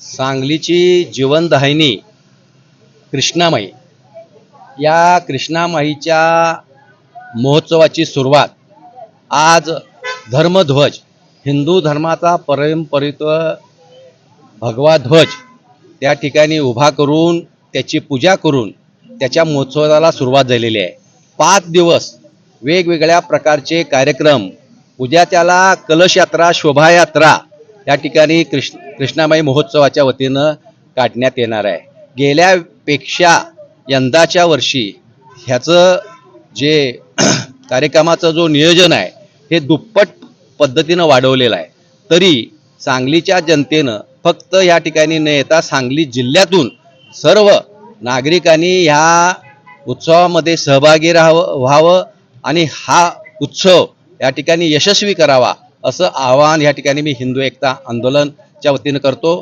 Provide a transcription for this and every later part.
सांगलीची जीवनदाहिनी कृष्णामाई. या कृष्णामाईच्या महोत्सवाची सुरुवात आज धर्मध्वज हिंदू धर्माचा परंपरित भगवा ध्वज त्या ठिकाणी उभा करून त्याची पूजा करून त्याच्या महोत्सवाला सुरुवात झालेली आहे. पाच दिवस वेगवेगळ्या प्रकारचे कार्यक्रम उद्या त्याला कलशयात्रा शोभायात्रा या ठिकाणी कृष्ण कृष्णामाई महोत्सवाच्या वतीनं काढण्यात येणार आहे. गेल्यापेक्षा यंदाच्या वर्षी ह्याचं जे कार्यक्रमाचं जो नियोजन आहे हे दुप्पट पद्धतीनं वाढवलेलं आहे. तरी सांगलीच्या जनतेनं फक्त या ठिकाणी न येता सांगली जिल्ह्यातून सर्व नागरिकांनी ह्या उत्सवामध्ये सहभागी राहावं व्हावं आणि हा उत्सव या ठिकाणी यशस्वी करावा असं आवाहन या ठिकाणी मी हिंदू एकता आंदोलनच्या वतीनं करतो.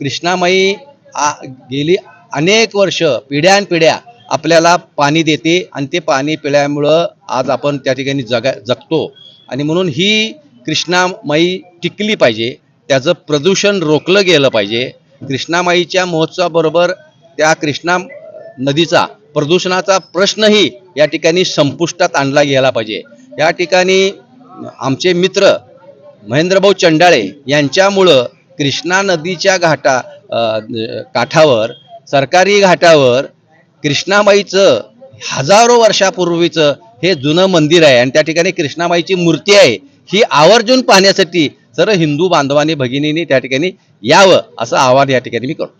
कृष्णामाई आ गेली अनेक वर्ष पिढ्यानपिढ्या आपल्याला पाणी देते आणि ते पाणी पिल्यामुळं आज आपण त्या ठिकाणी जगा जगतो. आणि म्हणून ही कृष्णामाई टिकली पाहिजे त्याचं प्रदूषण रोखलं गेलं पाहिजे. कृष्णामाईच्या महोत्सवाबरोबर त्या कृष्णा नदीचा प्रदूषणाचा प्रश्नही या ठिकाणी संपुष्टात आणला गेला पाहिजे. या ठिकाणी आमचे मित्र महेंद्रभाऊ चंडाळे यांच्यामुळं कृष्णा नदीच्या घाटा काठावर सरकारी घाटावर कृष्णामाईचं हजारो वर्षापूर्वीचं हे जुनं मंदिर आहे आणि त्या ठिकाणी कृष्णामाईची मूर्ती आहे. ही आवर्जून पाहण्यासाठी सर्व हिंदू बांधवांनी भगिनींनी त्या ठिकाणी यावं असं आवाहन या ठिकाणी मी करतो.